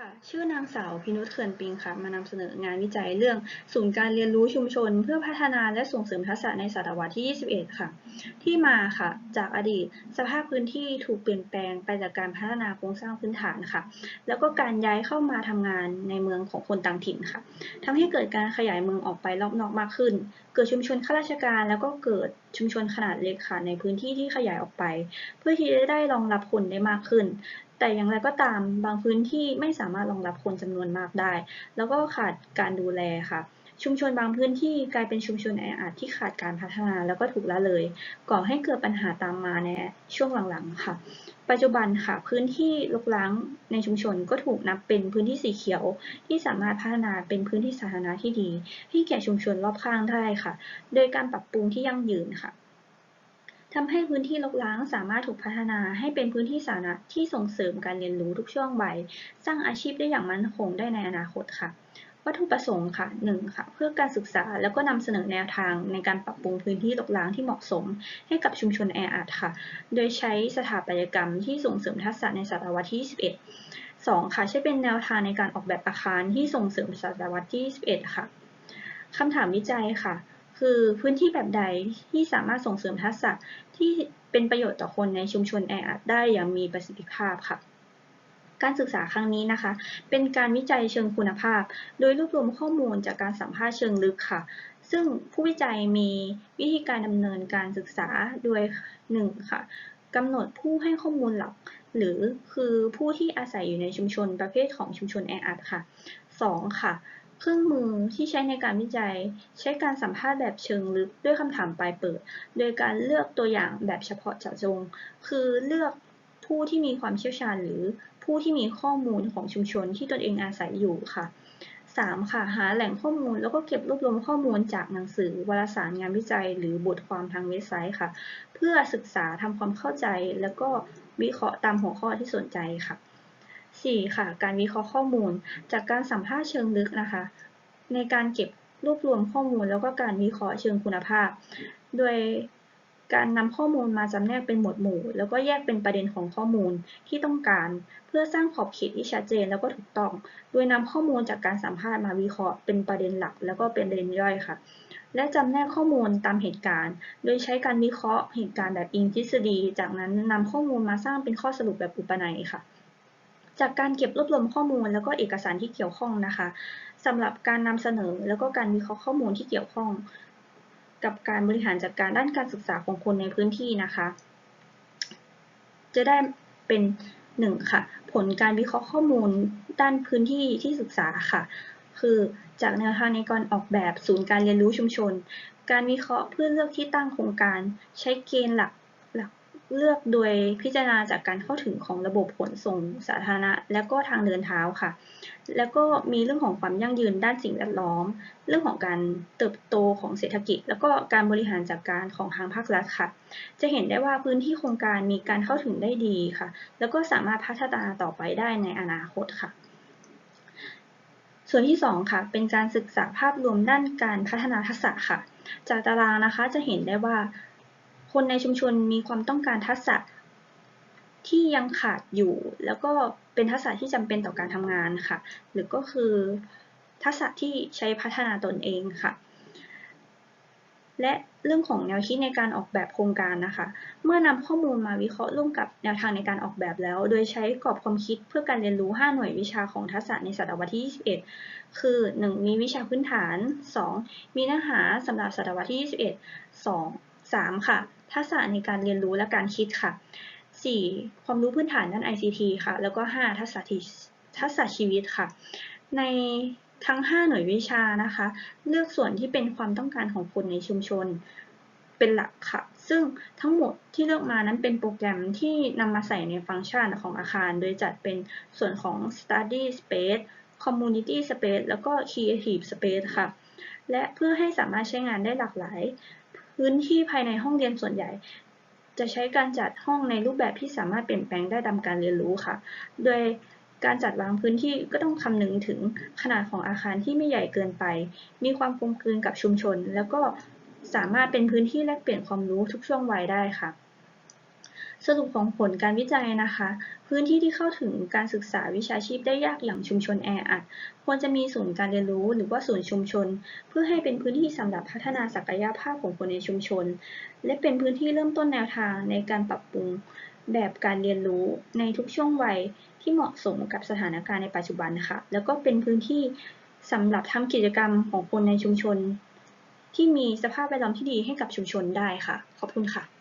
ค่ะ ชื่อนางสาวพินุชเขื่อนปิงค่ะ มานำเสนองานวิจัยเรื่องศูนย์การเรียนรู้ชุมชน เพื่อพัฒนาและส่งเสริมทักษะในศตวรรษที่ 21 ค่ะ ที่มาค่ะ จากอดีตสภาพพื้นที่ถูกเปลี่ยนแปลงไปจากการพัฒนาโครงสร้างพื้นฐานค่ะ แล้วก็การย้ายเข้ามาทำงานในเมืองของคนต่างถิ่นค่ะทำให้เกิดการขยายเมืองออกไปรอบนอกมากขึ้น เกิดชุมชนข้าราชการ แล้วก็เกิด ชุมชนขนาดเล็กค่ะในพื้นที่ที่ขยายออกไป เพื่อที่จะได้รองรับคนได้มากขึ้น แต่อย่างไรก็ตามบางพื้นที่ไม่สามารถรองรับคนจำนวนมากได้ แล้วก็ขาดการดูแลค่ะชุมชนบางพื้นที่กลายเป็นชุมชนแออัดที่ขาดการพัฒนาแล้วก็ถูกละเลย ก่อให้เกิดปัญหาตามมาในช่วงหลังๆค่ะ ปัจจุบันค่ะ พื้นที่รกร้างในชุมชนก็ถูกนับเป็นพื้นที่สีเขียว ที่สามารถพัฒนาเป็นพื้นที่สาธารณะที่ดีให้แก่ชุมชนรอบข้างได้ค่ะ โดยการปรับปรุงที่ยั่งยืนค่ะทำให้พื้นที่รกร้างสามารถถูกพัฒนาให้เป็นพื้นที่สาธารณะที่ส่งเสริมการเรียนรู้ทุกช่วงวัยสร้างอาชีพได้อย่างมั่นคงได้ในอนาคตค่ะ วัตถุประสงค์ค่ะ 1. ค่ะ เพื่อการศึกษาแล้วก็นำเสนอแนวทางในการปรับปรุงพื้นที่รกร้างที่เหมาะสม ให้กับชุมชนแออัดค่ะ โดยใช้สถาปัตยกรรมที่ส่งเสริมทักษะในศตวรรษที่ 21 2. ค่ะ ใช้เป็นแนวทางในการออกแบบอาคารที่ส่งเสริมศตวรรษที่ 21 ค่ะคำถามวิจัยค่ะ คือพื้นที่แบบใดที่สามารถส่งเสริมทักษะที่เป็นประโยชน์ต่อคนในชุมชนแออัดได้อย่างมีประสิทธิภาพค่ะ การศึกษาครั้งนี้นะคะ เป็นการวิจัยเชิงคุณภาพ โดยรวบรวมข้อมูลจากการสัมภาษณ์เชิงลึกค่ะ ซึ่งผู้วิจัยมีวิธีการดำเนินการศึกษาโดย 1. ค่ะกำหนดผู้ให้ข้อมูลหลัก หรือคือผู้ที่อาศัยอยู่ในชุมชนประเภทของชุมชนแออัดค่ะ 2. ค่ะเครื่องมือที่ใช้ในการวิจัย ใช้การสัมภาษณ์แบบเชิงลึกด้วยคำถามปลายเปิด โดยการเลือกตัวอย่างแบบเฉพาะเจาะจง คือเลือกผู้ที่มีความเชี่ยวชาญหรือ ผู้ที่มีข้อมูลของชุมชนที่ตนเองอาศัยอยู่ค่ะ 3. ค่ะ หาแหล่งข้อมูลแล้วก็เก็บรวบรวมข้อมูลจากหนังสือวารสารงานวิจัย หรือบทความทางเว็บไซต์ค่ะ เพื่อศึกษาทำความเข้าใจ แล้วก็วิเคราะห์ตามหัวข้อที่สนใจค่ะ 4. ค่ะ การวิเคราะห์ข้อมูล จากการสัมภาษณ์เชิงลึกนะคะ ในการเก็บรวบรวมข้อมูลแล้วก็การวิเคราะห์เชิงคุณภาพ โดย การนำข้อมูลมาจำแนกเป็นหมวดหมู่ แล้วก็แยกเป็นประเด็นของข้อมูลที่ต้องการ เพื่อสร้างขอบเขตที่ชัดเจนแล้วก็ถูกต้อง โดยนำข้อมูลจากการสัมภาษณ์มาวิเคราะห์เป็นประเด็นหลัก แล้วก็เป็นประเด็นย่อยค่ะ และจำแนกข้อมูลตามเหตุการณ์ โดยใช้การวิเคราะห์เหตุการณ์แบบอิงทฤษฎี จากนั้นนำข้อมูลมาสร้างเป็นข้อสรุปแบบอุปนัยค่ะจากการเก็บรวบรวมข้อมูลแล้วก็เอกสารที่เกี่ยวข้องนะคะสำหรับการนำเสนอแล้วก็การวิเคราะห์ข้อมูลที่เกี่ยวข้อง กับการบริหารจัดการด้านการศึกษาของคนในพื้นที่นะคะ จะได้เป็นหนึ่งค่ะ ผลการวิเคราะห์ข้อมูลด้านพื้นที่ที่ศึกษาค่ะ คือจากแนวทางในการออกแบบศูนย์การเรียนรู้ชุมชน การวิเคราะห์เพื่อเลือกที่ตั้งโครงการ ใช้เกณฑ์หลักหลัก เลือกโดยพิจารณาจากการเข้าถึงของระบบขนส่งสาธารณะ และก็ทางเดินเท้าค่ะ แล้วก็มีเรื่องของความยั่งยืนด้านสิ่งแวดล้อม เรื่องของการเติบโตของเศรษฐกิจ แล้วก็การบริหารจัดการของทางภาครัฐค่ะ จะเห็นได้ว่าพื้นที่โครงการมีการเข้าถึงได้ดีค่ะ แล้วก็สามารถพัฒนาต่อไปได้ในอนาคตค่ะส่วนที่ 2 ค่ะ เป็นการศึกษาภาพรวมด้านการพัฒนาทักษะค่ะ จากตารางนะคะจะเห็นได้ว่า คนในชุมชนมีความต้องการทักษะที่ยังขาดอยู่ แล้วก็เป็นทักษะที่จำเป็นต่อการทำงานค่ะ หรือก็คือทักษะที่ใช้พัฒนาตนเองค่ะ และเรื่องของแนวคิดในการออกแบบโครงการนะคะ เมื่อนำข้อมูลมาวิเคราะห์ร่วมกับแนวทางในการออกแบบแล้ว โดยใช้กรอบความคิดเพื่อการเรียนรู้ 5 หน่วยวิชาของทักษะในศตวรรษที่ 21 คือ 1. มีวิชาพื้นฐาน 2. มีเนื้อหาสำหรับศตวรรษที่ 21 2 3 ค่ะ ทักษะในการเรียนรู้และการคิดค่ะ 4. ความรู้พื้นฐานด้าน ICT ค่ะ แล้วก็ 5. ทักษะที่ทักษะชีวิตค่ะ ในทั้ง 5 หน่วยวิชานะคะ เลือกส่วนที่เป็นความต้องการของคนในชุมชนเป็นหลักค่ะ ซึ่งทั้งหมดที่เลือกมานั้นเป็นโปรแกรมที่นำมาใส่ในฟังก์ชันของอาคาร โดยจัดเป็นส่วนของ Study Space Community Space แล้วก็ Creative Space ค่ะ และเพื่อให้สามารถใช้งานได้หลากหลาย พื้นที่ภายในห้องเรียนส่วนใหญ่ จะใช้การจัดห้องในรูปแบบที่สามารถเปลี่ยนแปลงได้ตามการเรียนรู้ค่ะ โดยการจัดวางพื้นที่ก็ต้องคำนึงถึงขนาดของอาคารที่ไม่ใหญ่เกินไป มีความกลมกลืนกับชุมชน แล้วก็สามารถเป็นพื้นที่แลกเปลี่ยนความรู้ทุกช่วงวัยได้ค่ะ สรุปของผลการวิจัยนะคะ พื้นที่ที่เข้าถึงการศึกษาวิชาชีพได้ยากอย่างชุมชนแออัด ควรจะมีศูนย์การเรียนรู้ หรือว่าศูนย์ชุมชน เพื่อให้เป็นพื้นที่สำหรับพัฒนาศักยภาพของคนในชุมชน และเป็นพื้นที่เริ่มต้นแนวทางในการปรับปรุงแบบการเรียนรู้ในทุกช่วงวัยที่เหมาะสมกับสถานการณ์ในปัจจุบันนะคะแล้วก็เป็นพื้นที่สำหรับทำกิจกรรมของคนในชุมชน ที่มีสภาพแวดล้อมที่ดีให้กับชุมชนได้ค่ะ ขอบคุณค่ะ